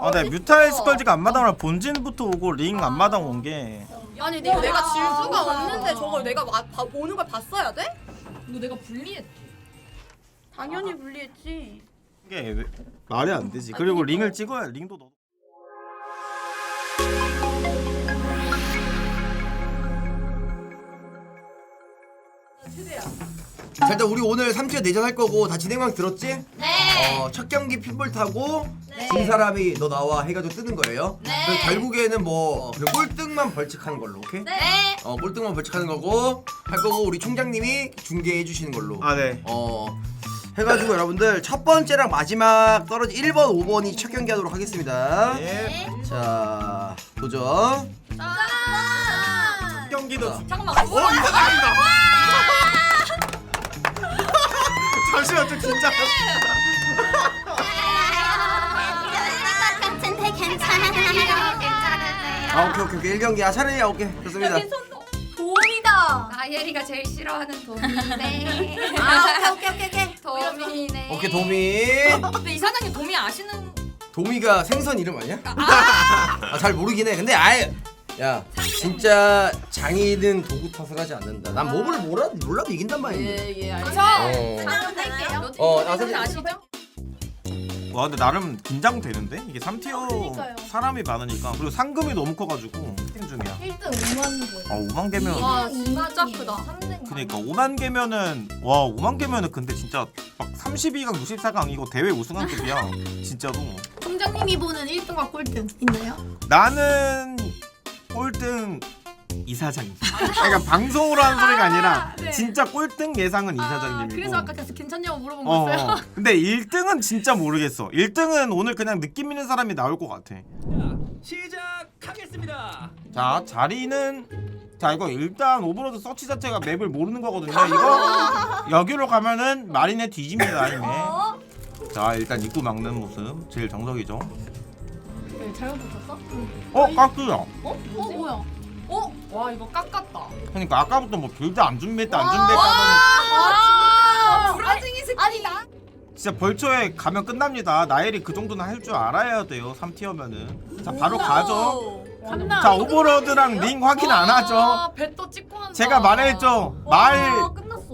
아, 네 뮤탈 스컬지가 앞마당을 본진부터 오고 링 앞마당 온 게. 아니 내가, 내가 질 수가 없는데 저걸 내가 와, 봐, 보는 걸 봤어야 돼? 이거 내가 불리했지. 당연히 불리했지. 이게 왜- 말이 안 되지. 그리고 링을 찍어야 링도 넣. 자 일단 우리 오늘 3티어 내전 할 거고 다 진행방 들었지? 네. 어, 첫 경기 핀볼 타고 네. 진 사람이 너 나와 해가지고 뜨는 거예요. 네. 그래서 결국에는 뭐 그냥 꼴등만 벌칙하는 걸로, 오케이? 네. 어 꼴등만 벌칙하는 거고 할 거고 우리 총장님이 중계해 주시는 걸로. 아 네. 어 해가지고 여러분들 첫 번째랑 마지막 떨어진 1번, 5번이 첫 경기 하도록 하겠습니다. 예. 자 도전. 경기도 자. 잠깐만. 어 이상합니다. 잠시만 좀 긴장. 아 오케이 오케이 오케이 1경기 아 차라리 아, 오케이 좋습니다. 도움이다. 나예리가 제일 싫어하는 도미네. 아 오케이 오케이 오케이 오케이. 도미네. 오케이 도미. 근데 이 사장님 도미 아시는? 도미가 생선 이름 아니야? 아, 잘 모르긴 해. 근데 아예 야 진짜 장인은 도구 탓을 하지 않는다. 난 뭐를 몰라 몰라도 이긴단 말이야. 예예 그래서 어. 할게요. 어, 어, 아, 선생님. 아시죠? 와 근데 나름 긴장되는데 이게 3티어 그러니까요. 사람이 많으니까 그리고 상금이 너무 커가지고 땡 중이야. 1등 5만 개. 아 5만 개면 와 진짜 크다. 그러니까 5만 개면은 와 5만 개면은 근데 진짜 막 32강 64강 이거 대회 우승한 급이야 진짜로. 총장님이 보는 1등과 꼴등 있나요? 나는 꼴등 이사장님. 그러니까 방송으로 하는 소리가 아니라 네. 진짜 꼴등 예상은 이사장님이고. 그래서 아까 계속 괜찮냐고 물어본 어, 거였어요. 어. 근데 1등은 진짜 모르겠어. 1등은 오늘 그냥 느낌 있는 사람이 나올 것 같아. 시작하겠습니다. 자 자리는 자 이거 일단 오버로드 서치 자체가 맵을 모르는 거거든요. 이거 여기로 가면은 마린에 뒤집니다 이미. 자 일단 입구 막는 모습 제일 정석이죠. 네, 잘못 붙였어? 어 깎으요. 어? 어 뭐야? 어? 와 이거 깎았다. 그러니까 아까부터 뭐 빌드 안 준비했다 안 준비했다 아, 브라징이 새끼. 아니 나 진짜 벌초에 가면 끝납니다. 나엘이 그 정도는 할 줄 알아야 돼요. 3티어면은. 자 바로 가죠. 참나. 자 오버로드랑 링 확인 안 하죠. 배또 찍고 한다. 제가 말했죠. 말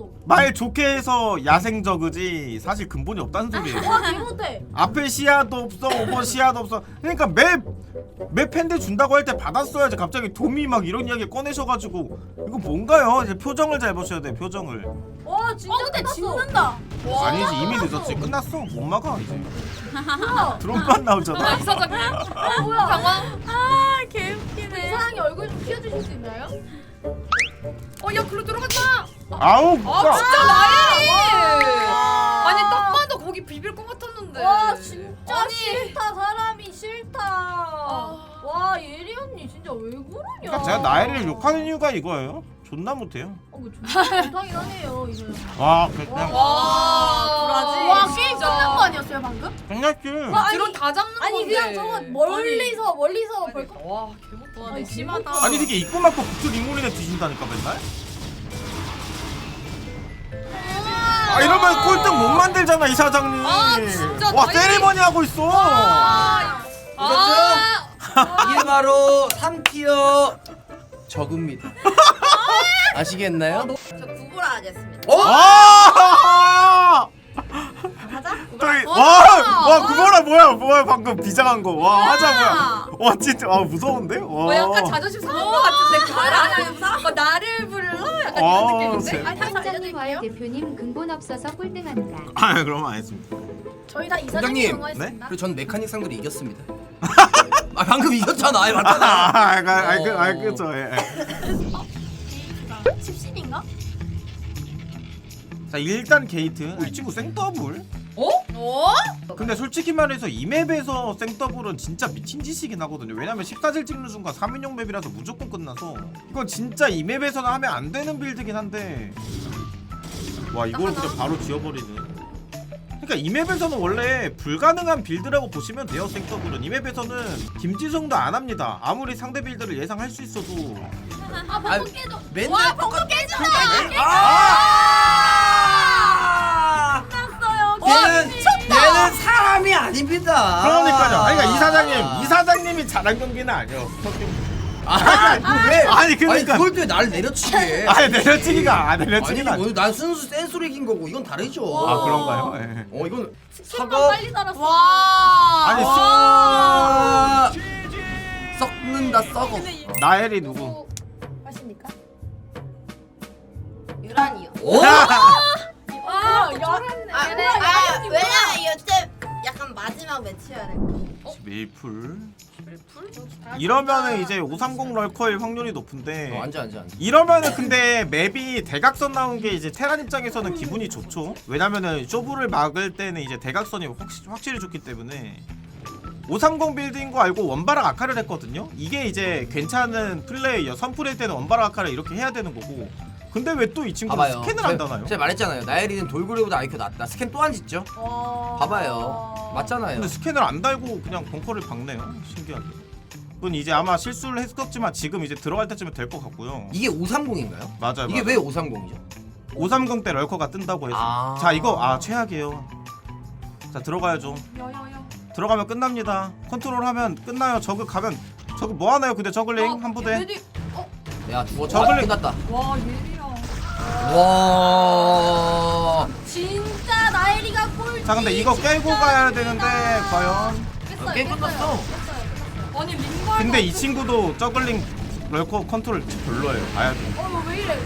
와, 끝났어. 말 좋게 해서 야생 저그지 사실 근본이 없다는 소리예요. 와 개못해. 앞에 시야도 없어 오버 시야도 없어. 그러니까 맵맵 팬데 준다고 할 때 받았어야지. 갑자기 도미 막 이런 이야기 꺼내셔가지고 이거 뭔가요? 이제 표정을 잘 보셔야 돼 표정을. 와 진짜 근데 짓는다. 아니지 이미 늦었지 끝났어 못 막아 이제. 드론만 나오잖아. 이 사장님. 아 뭐야? 당황. 아 개웃기네. 이상하게 얼굴 좀 튀어주실 수 있나요? 어야 글로 들어간다. 아우 아 진짜. 진짜 나예리. 아니 딱 봐도 거기 비빌 것 같았는데. 와 진짜 아니. 싫다 사람이 싫다. 와 예리 언니 진짜 왜 그러냐? 그러니까 제가 나이를 욕하는 이유가 이거예요. 존나 못해요. 어, 이거 존나 못하긴 하네요 이거. 와 그냥 와 브라질. 와 게임 진짜. 끝난 거 아니었어요 방금? 끝났지. 와, 드론 다 잡는 아니 건데. 그냥 저거 멀리서 멀리서 볼 거. 와 개못하네. 심하다. 아니 되게 입고 막고 부트 링몰이나 뒤진다니까 맨날. 아 이러면 꼴등 못 만들잖아 이 사장님. 아, 진짜 와 세리머니 하고 있어. 아, 이게 바로 3티어 적입니다. 아시겠나요? 저 구보라 하겠습니다. 어? 아! 가자. 저기 와와 그거라 뭐야 뭐야 방금 비장한 거. 와 하자 뭐야. 와 진짜 아 무서운데? 와. 뭐 약간 자존심 상한 것 같은데 아니 뭐 나를 불러 약간 아, 이런 느낌인데. 제- 아니 다시 총장님 와의 알려드릴게요. 대표님 근본 없어서 꼴등한다. 아 그럼 안 했습니다. 저희 다 이사장님 부장님. 응원했습니다. 그리고 전 메카닉 상들이 이겼습니다. 아 방금 이겼잖아. 아이 맞잖아. 아아그 그죠. 예. 칩신인가? 자 일단 게이트 이 친구 생더블. 어? 어? 근데 솔직히 말해서 이 맵에서 생더블은 진짜 미친 짓이긴 하거든요. 왜냐면 14질 찍는 순간 3인용 맵이라서 무조건 끝나서 이건 진짜 이 맵에서는 하면 안 되는 빌드긴 한데 와 이걸 그냥 바로 지워버리는. 그러니까 이 맵에서는 원래 불가능한 빌드라고 보시면 돼요 생더블은 이 맵에서는 김지성도 안 합니다 아무리 상대 빌드를 예상할 수 있어도 아 아, 방금 깨져. 맨날 방금 깨진다. 아! 아닙니다. 그러니까요. 아니, 그러니까 이 사장님, 이 사장님이 잘한 경기는 아니었어. 아니 왜? 아니, 그러니까. 그걸 또 나를 내려치게. 아니 내려치기가 아 아니 내려치기가 아니. 뭐, 난 순수 센스로 이긴 거고 이건 다르죠. 아 그런가요? 예. 어 이건 사과 빨리 달았어. 와. 아니, 와. 썩는다 썩어. 나엘이 누구? 하십니까? 유란이요. 오? 마지막 매치여야 돼. 메이플. 이러면은 이제 530 럴커일 확률이 높은데 어, 앉아 앉아 앉아. 이러면은 근데 맵이 대각선 나온 게 이제 테란 입장에서는 기분이 좋죠. 왜냐면은 쇼부를 막을 때는 이제 대각선이 확실, 확실히 좋기 때문에 530 빌드인 거 알고 원바락 아카를 했거든요. 이게 이제 괜찮은 플레이어 선플일 때는 원바락 아카를 이렇게 해야 되는 거고. 근데 왜 또이 봐봐요. 스캔을 제- 안 다나요? 제가 말했잖아요. 나엘이는 돌고래보다 IQ 낮다. 스캔 또안 짓죠? 어. 봐봐요. 맞잖아요. 근데 스캔을 안 달고 그냥 벙커를 박네요. 신기하게. 그건 이제 아마 실수를 했었지만 지금 이제 들어갈 때쯤에 될 것 같고요. 이게 530인가요? 맞아요. 이게. 왜 530이죠? 530 때 럴커가 뜬다고 해서. 아. 자 이거 아 최악이에요. 자 들어가야죠. 야야야. 들어가면 끝납니다. 컨트롤하면 끝나요. 저그 가면 저그 뭐 하나요? 근데 저글링 한 부대. 레디. 어. 야 죽었다. 저글링- 끝났다. 와 예리야. 와. 진짜 나엘이가 꼴찌. 자 근데 이거 깨고 가야 되는데 과연. 깼어요, 게임 깼어요. 끝났어. 깼어요, 아니 링발. 근데 이 친구도 저글링 럴커 컨트롤 별로예요. 봐야 돼. 깼어요. 어, 왜 이래?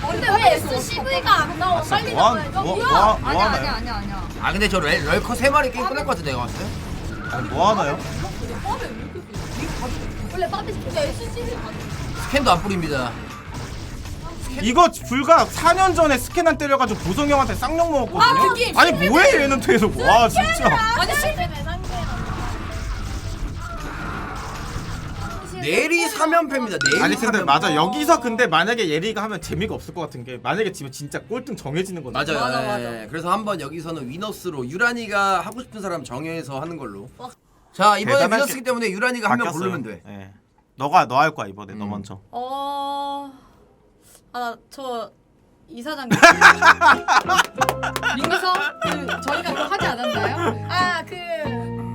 저- 근데 왜 SCV가 안 나와? 진짜 빨리 뭐, 하- 나와야죠. 뭐, 뭐야? 뭐, 하- 뭐 아니야? 아니야 아니야 아니야. 아 근데 저 렐- 럴커 세 마리 게임 끝날 것 같은데 내가 봤을 때. 아니, 뭐 하나요? 원래 빠비 근데 SCV 가 스캔도 안 뿌립니다. 이거 불과 4년 전에 스캔 안 때려가지고 보성 형한테 쌍욕 먹었거든요. 아, 그게 아니 뭐해 얘는 뒤에서 와 진짜. 아니. 내리 3연패입니다. 내리 아니 근데 3연패. 맞아 여기서 근데 만약에 예리가 하면 재미가 없을 것 같은 게 만약에 지면 진짜 꼴등 정해지는 거죠. 맞아요. 맞아, 예. 맞아. 그래서 한번 여기서는 위너스로 유란이가 하고 싶은 사람 정해서 하는 걸로. 자 이번에 대단하게 위너스기 때문에 유란이가 한 명 바뀌었어요. 고르면 돼. 예. 너가 너 할 거야 이번에 너 음. 먼저. 어. 아, 저 이사장님. 민서 그 저희가 그거 하지 않았나요? 아그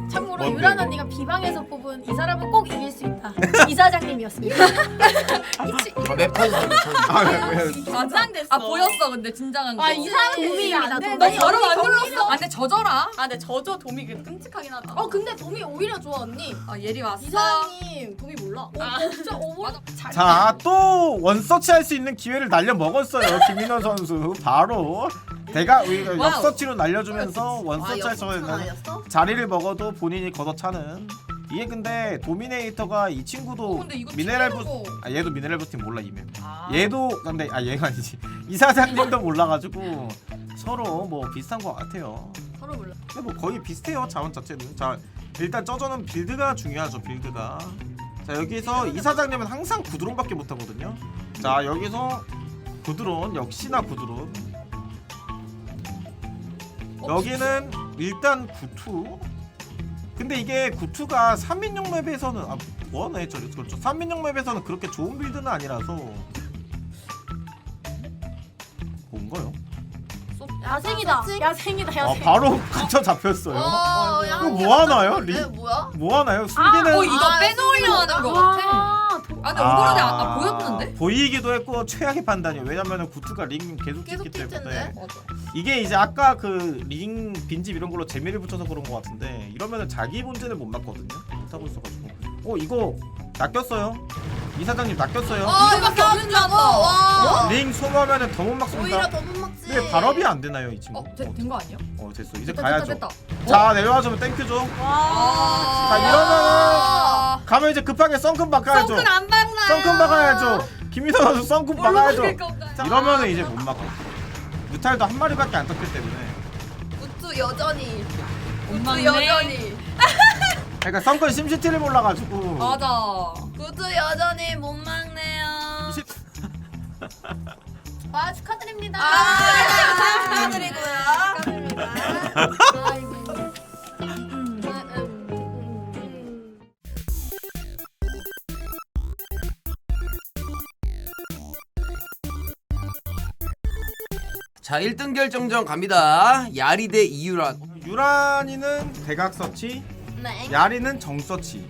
참고로 뭔데, 유란? 언니가 비방에서 뽑은 이 사람은 꼭 이길 수 있다. 이사장님이었습니다. 어, 맵 터졌어. 맵 터졌어. 아, 왜, 왜. 긴장됐어. 아 보였어 근데 진정한 거. 아, 이 사람은 도움이 도움입니다. 안 돼. 도움이. 너 바로 안 도움이. 눌렀어. 아 근데 저져라. 아, 근데 저저 도미 그 끔찍하긴 하다. 어 근데 도미 오히려 좋아 언니. 아 예리 왔어. 이사장님 도미 몰라. 어, 아. 어, 진짜 오버 맞아. 잘. 자 또 원서치 할 수 있는 기회를 날려 먹었어요 김민원 선수 바로 대가 우리가 와우. 역서치로 날려주면서 아, 원서치 할 수 있는? 자리를 먹어도 본인이 걷어차는 이게 근데 도미네이터가 이 친구도 어, 근데 이거 미네랄 부 튀기는 거. 아 얘도 미네랄 부스팅 몰라 이면 아. 얘도 근데 아 얘가 아니지. 이 사장님도 몰라가지고 서로 뭐 비슷한 것 같아요. 서로 몰라. 근데 뭐 거의 비슷해요 자원 자체는. 자 일단 쩌저는 빌드가 중요하죠 빌드가. 자 여기서 이 사장님은 항상 구드론밖에 못하거든요. 자 여기서 구드론 역시나 구드론. 여기는 일단 구투 근데 이게 구투가 3인용 맵에서는 아 뭐하나 했죠 그렇죠 3인용 맵에서는 그렇게 좋은 빌드는 아니라서 뭔가요? 야생이다. 야생이다. 아 야생. 바로 갇혀 잡혔어요 어, 이거 뭐 하나요? 리, 네, 뭐야? 뭐 하나요? 숨기는 어 이거 아, 빼놓으려 하는 거 같아. 아, 도... 아 근데 오버로드 아, 아 보였는데? 보이기도 했고 최악의 판단이에요. 왜냐면은 구투가 링 계속 계속 찍기 뛸 때문에 텐데. 맞아. 이게 이제 아까 그 링 빈집 이런 걸로 재미를 붙여서 그런 것 같은데 이러면은 자기 본진을 못 맞거든요. 못 하고 있어가지고 어 이거 낚였어요. 이 사장님 낚였어요. 어, 이거 밖에 없는 줄 알고. 와. 링 소모하면은 더못 막습니다. 오히려 더못 먹지. 근데 발업이 안 되나요 이 친구? 어 된 거 아니야? 어 됐어 이제 됐다, 가야죠. 됐다, 됐다. 자 내려와주면 땡큐죠. 아. 자 이러면은 가면 이제 급하게 썬큰 박아야죠. 성큰 안 박나. 썬큰 박아야죠. 김민호 선수 썬큰 박아야죠. 건가요? 자, 이러면은 이제 못 막아. 뮤탈도 한 마리밖에 안 떴기 때문에. 우투 여전히. 막네. 여전히. 그러니까 썬큰 심시티를 몰라가지고. 맞아. 우투 여전히 못 막네요. 시- 아 축하드립니다. 아, 축하드리고요. 음, 음. 자 1등 결정전 갑니다. 야리 대 이유란. 유란이는 대각 서치, 네. 야리는 정 서치.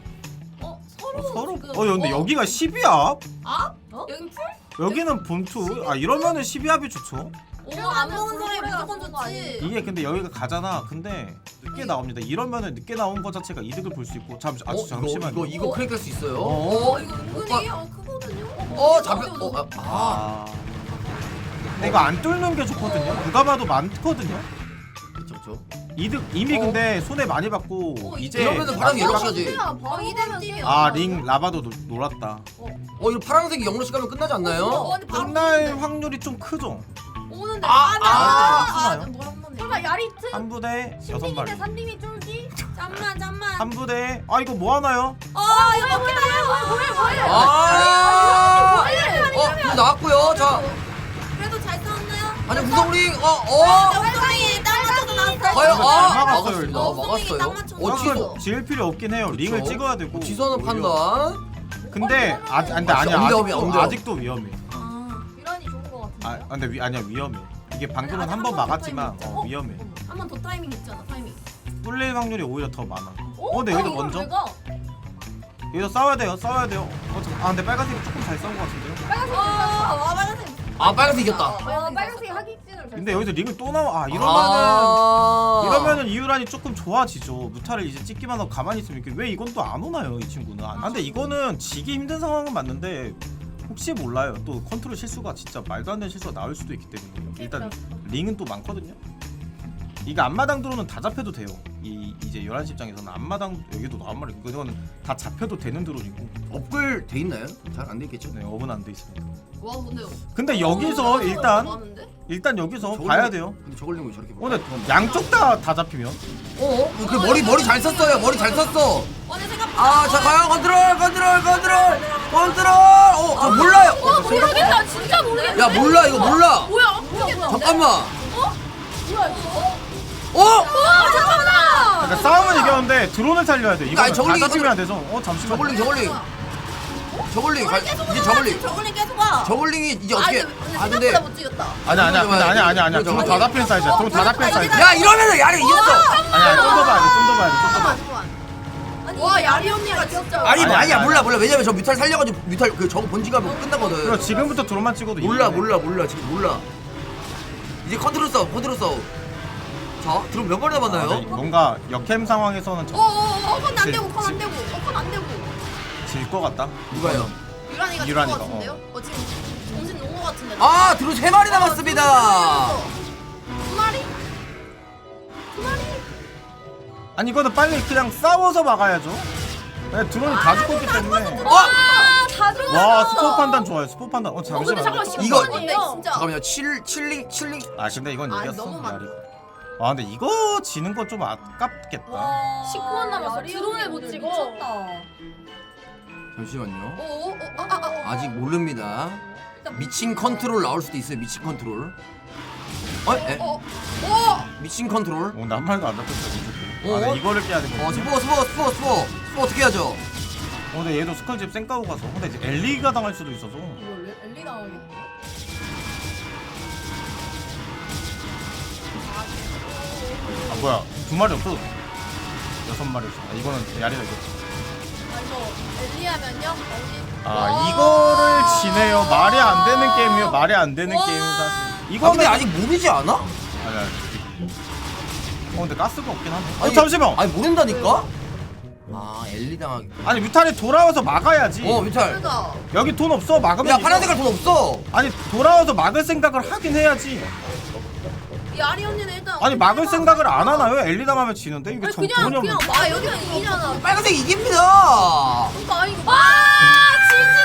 어 서로 서로. 지금- 어 근데 어? 여기가 12합? 아? 여기 풀? 여기는 본투. 아 이러면은 12합이 좋죠. 오안 먹은 사람이 무조건 좋지. 이게 근데 여기가 가잖아. 근데 늦게 나옵니다. 이러면은 늦게 나온 거 자체가 이득을 볼 수 있고 잠시 아 어, 잠시만. 이거 이거 이거 크랙 할 수 있어요. 어. 어 이거 은근히 어 크거든요. 어 잡혀. 어, 아, 아. 아. 근데 이거 안 뚫는 게 좋거든요. 누가 봐도 많거든요. 그쵸 그쵸. 이득 이미 어. 근데 손해 많이 받고 어, 이제 이러면은 바로 연락 시까지. 바로 이대면 팀이야. 아링 라바도 노, 놀았다. 어 이거 파란색이 영로씩 가면 끝나지 않나요? 어, 끝날 확률이 좀 크죠. 오는데 아, 아, 아, 아, 아. 설마 야리트? 한 부대 여섯 마리. 산림이 쫄지? 잠만 잠만. 한 부대. 아 이거 뭐 하나요? 아 이거 먹겠다. 뭐해 뭐해? 아. 어 이거 나왔고요. 자 그래도 잘 싸웠나요? 아니 우성링 어어 과연 이거 아잘 막았어요. 일단. 막았어요. 딱 맞춰서 어 지소. 지을 필요 없긴 해요. 링을 그쵸. 찍어야 되고. 지선은 오히려. 판단. 근데 아 근데 아, 아니야. 엄대엄이야, 아직도, 엄대엄. 아직도 위험해. 아, 유란이 좋은 거 같은데. 아 근데 위, 아니야 위험해. 이게 방금은 아니, 한번 한번 막았지만 더 어, 위험해. 한번 더 타이밍 있잖아 타이밍. 뚫릴 확률이 오히려 더 많아. 어 근데 여기서 이걸 먼저? 여기서 싸워야 돼요. 싸워야 돼요. 어, 잠- 아 근데 빨간색이 조금 잘 싸운 것 같은데요. 빨간색 아, 아, 아 빨간색. 아 빨간색 이겼다. 아, 빨간색 하기진을 잘. 근데 여기서 링을 또 나와. 아 이러면은 아. 이러면은 이유란이 조금 좋아지죠. 무타를 이제 찍기만 하고 가만히 있으면 이렇게 왜 이건 또 안 오나요, 이 친구는? 아, 근데 이거는 지기 힘든 상황은 맞는데 혹시 몰라요. 또 컨트롤 실수가 진짜 말도 안 되는 실수가 나올 수도 있기 때문에 일단 링은 또 많거든요. 이거 앞마당 드론은 다 잡혀도 돼요. 이 이제 11시 입장에서는 앞마당 여기도 나한 마리 이거는 다 잡혀도 되는 드론이고 업글 돼 있나요? 잘 안 돼 있겠죠? 네, 업은 안 돼 있습니다. 와 근데. 근데 여기서 일단 많은데? 일단 여기서 저걸링- 봐야 돼요. 근데 저걸링 왜 저렇게? 어, 근데 양쪽 다 다 잡히면 어? 그 머리 머리 잘 썼어요. 머리 잘 썼어. 생각보다. 아, 자 과연 컨트롤, 컨트롤, 컨트롤, 컨트롤. 어, 저 몰라요. 모르겠다. 진짜 모르겠다. 야 몰라 이거 몰라. 뭐야? 모르겠다. 잠깐만. 뭐야 이거? 어? 아 잠깐만. 그러니까 싸움은 이겼는데 드론을 살려야 돼. 이거 아니, 다 저걸링 잡히면 안 돼서. 어 잠시만. 저걸링, 저걸링. 저걸링, 가- 이제 저걸링. 저걸링 계속 와. 저걸링이 이제 어떻게? 아아 근데 생각보다 못 찍었다. 아니야 아니야 근데 아니야 아니야 아니야. 드론 다 잡히는 사이즈야. 드론 다 잡히는 사이즈. 야 이러면은 야리 이겼어. 아니야 좀더 봐야 돼. 좀 더 봐야 돼. 좀더 봐야 돼. 아니, 와 야리 언니가 진짜. 아니 아니야, 아니야 아니야. 몰라 몰라 왜냐면 저 뮤탈 살려가지고 뮤탈 그 저거 본지가 뭐 끝나거든. 그럼 지금부터 드론만 찍어도 몰라 이기네. 몰라 몰라 지금 몰라. 이제 컨트롤 싸움 컨트롤 싸움. 자 드론 몇 마리 아, 남았나요? 근데 뭔가 역캠 상황에서는 좀 어어 어 컨안 질- 되고 컨안 질- 되고 어 컨안 되고. 질것 같다. 누가요? 유란이가 유란이가, 유란이가 같은데요? 어. 지금 정신 놓은 것 같은데. 아 드론 세 마리 남았습니다. 두 마리? 두 마리? 아니 이거는 빨리 그냥 싸워서 막아야죠. 네, 드론이 다 죽고 있기 때문에. 어? 다. 와 스포 판단 좋아요. 스포 판단. 어 어 근데 잠시만. 잠깐 이거- 근데 진짜. 잠깐만요. 7 칠링 칠링. 아 근데 이건 아, 이겼어. 너무 많다. 야리. 아 근데 이거 지는 건 좀 아깝겠다. 19원 남았어. 드론을 못 찍어. 미쳤다. 잠시만요. 어어 아, 아, 아. 아직 모릅니다. 미친 컨트롤 나올 수도 있어요. 미친 컨트롤. 어? 에? 어. 어. 미친 컨트롤. 어, 난 말도 안 잡혔어. 어? 아, 근데 이거를 깨야 되거든. 어 스포 스포 스포 스포 스포 어떻게 하죠? 어, 근데 얘도 스컬집 쌩까고 가서. 근데 이제 엘리가 당할 수도 있어서. 이거 엘리 나오겠네. 아 뭐야 두 마리 없어. 여섯 마리 있어. 아, 이거는 야리가 이겼지. 아 이거 엘리 하면요? 엘리. 아 와. 이거를 지네요. 말이 안 되는 게임이요. 말이 안 되는 와. 게임이 사실. 아 이거는 근데 아직 모르지 않아? 아니 아니. 어 근데 가스가 없긴 하네. 어 아니, 잠시만. 아니 모른다니까? 아 엘리 당하기. 아니 뮤탈이 돌아와서 막아야지. 어 뮤탈. 그러니까. 여기 돈 없어 막으면. 야 이겨. 파란 색깔 돈 없어. 아니 돌아와서 막을 생각을 하긴 해야지. 야리 언니는 일단. 아니 막을 생각을 안 하나요? 엘리 당하면 지는데 이게 아니, 전 그냥 돈이 없는. 그냥 아 여기는 이기잖아. 빨간색 이깁니다. 그러니까 아니 이거. 와 진지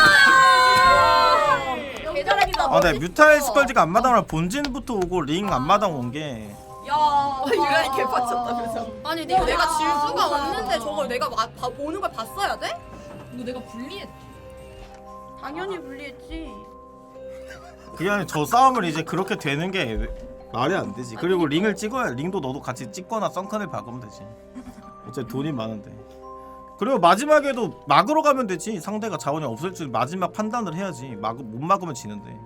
나왔어요. 개자랑이다. 아, 네 뮤탈 스컬지가 앞마당을 본진부터 오고 링 앞마당 온 게. 야. 유란이 개빡쳤다면서. 아니 내가 내가 질 수가 없는데 저걸 내가 마, 봐, 보는 걸 봤어야 돼? 이거 내가 불리했. 당연히 불리했지. 그게 아니라 저 싸움을 이제 그렇게 되는 게 말이 안 되지. 그리고 링을 찍어야 링도 너도 같이 찍거나 썬큰을 박으면 되지. 어차피 돈이 많은데. 그리고 마지막에도 막으러 가면 되지. 상대가 자원이 없을 줄 마지막 판단을 해야지. 막 못 막으면 지는데.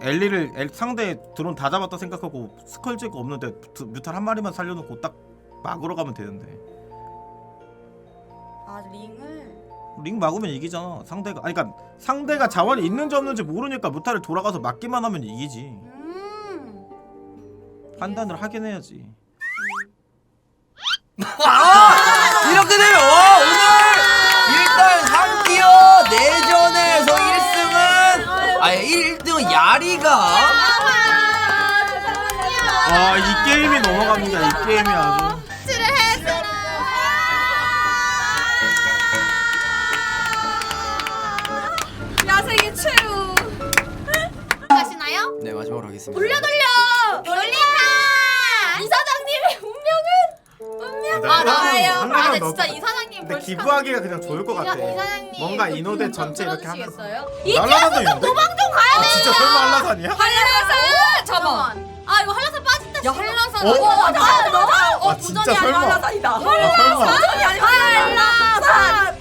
엘리를 엘- 상대 드론 다 잡았다 생각하고 스컬지가 없는데 드- 뮤탈 한 마리만 살려놓고 딱 막으러 가면 되는데 아 링을. 링 막으면 이기잖아 상대가. 아니 그러니까 상대가 자원이 있는지 없는지 모르니까 뮤탈을 돌아가서 막기만 하면 이기지. 음. 판단을 하긴 해야지. 아! 이렇게 되면 와 오늘 일단 3티어 내전에서 1승은 아예 1등은 야리가. 아이 게임이 넘어갑니다. 이 게임이 아주 네 마지막으로 하겠습니다 돌려 돌려 돌리카 이사장님의 운명은 아, 나예요. 한 아, 명만 근데 진짜 넣고. 이사장님 근데 벌칙 기부하기가 그냥 좋을 것 같아 이사- 뭔가 그 인호대 좀 전체 이렇게 들어주시겠어요? 날라가도 있는데? 도망 좀 가야 아, 돼. 진짜 설마 한라산이야? 한라산 잡아. 아 이거 한라산 빠진다. 야 한라산. 어? 어, 아, 나, 너, 아 진짜 설마 한라산이다. 아 설마 한라산, 한라산.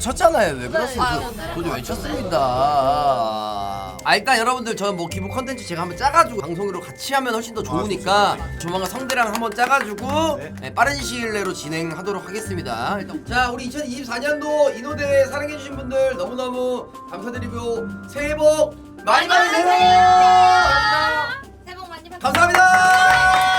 쳤잖아요. 왜 그러세요? 도저히 왜 쳤습니다. 아 일단 여러분들 저는 뭐 기부 컨텐츠 제가 한번 짜가지고 방송으로 같이 하면 훨씬 더 좋으니까 아, 조만간 성대랑 한번 짜가지고 네, 네 빠른 시일 내로 진행하도록 하겠습니다. 일단 자 우리 2024년도 인호대 사랑해주신 분들 너무너무 감사드리고 새해 복 많이 많이 받으세요. 감사합니다. 새해 복 많이 받으세요. 감사합니다.